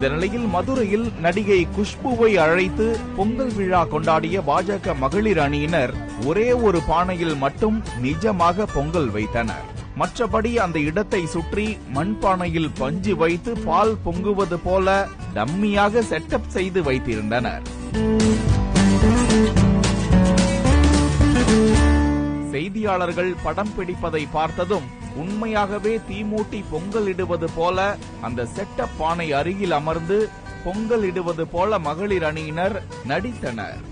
இந்த நிலையில் மதுரையில் நடிகை குஷ்புவை அழைத்து பொங்கல் விழா கொண்டாடிய பாஜக மகளிர் அணியினர் ஒரே ஒரு பானையில் மட்டும் நிஜமாக பொங்கல் வைத்தனர். மற்றபடி அந்த இடத்தை சுற்றி மண்பானையில் பஞ்சு வைத்து பால் பொங்குவது போல டம்மியாக செட்டப் செய்து வைத்திருந்தனர். செய்தியாளர்கள் படம் பிடிப்பதை பார்த்ததும் உண்மையாகவே தீமூட்டி பொங்கல் இடுவது போல அந்த செட்டப் பானை அருகில் அமர்ந்து பொங்கல் இடுவது போல மகளிர் அணியினர் நடித்தனர்.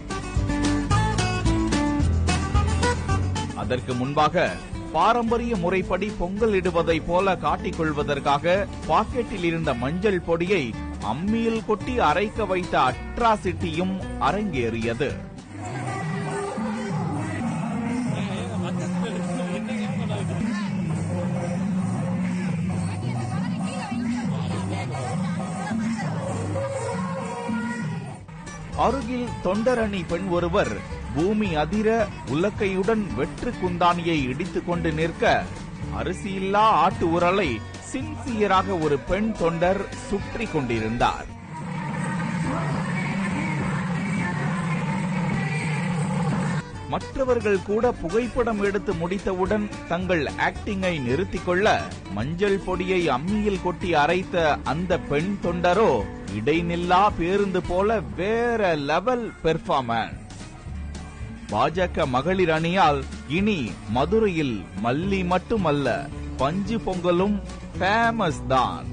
அதற்கு முன்பாக பாரம்பரிய முறைப்படி பொங்கல் இடுவதை போல காட்டிக் கொள்வதற்காக பாக்கெட்டில் இருந்த மஞ்சள் பொடியை அம்மியில் கொட்டி அரைக்க வைத்த அட்ராசிட்டியும் அரங்கேறியது. அருகில் தொண்டரணி பெண் ஒருவர் பூமி அதிர உலக்கையுடன் வெற்று குந்தானியை இடித்துக் கொண்டு நிற்க அரிசியில்லா ஆட்டு உரலை சின்சியராக ஒரு பெண் தொண்டர் சுற்றி கொண்டிருந்தார். மற்றவர்கள் கூட புகைப்படம் எடுத்து முடித்தவுடன் தங்கள் ஆக்டிங்கை நிறுத்திக் கொள்ள மஞ்சள் பொடியை அம்மியில் கொட்டி அரைத்த அந்த பெண் தொண்டரோ இடைநில்லா பேருந்து போல வேற லெவல் பெர்ஃபார்மன்ஸ் பாஜக மகளிர் அணியால் இனி மதுரையில் மல்லி மட்டுமல்ல பஞ்சு பொங்கலும் ஃபேமஸ் தான்.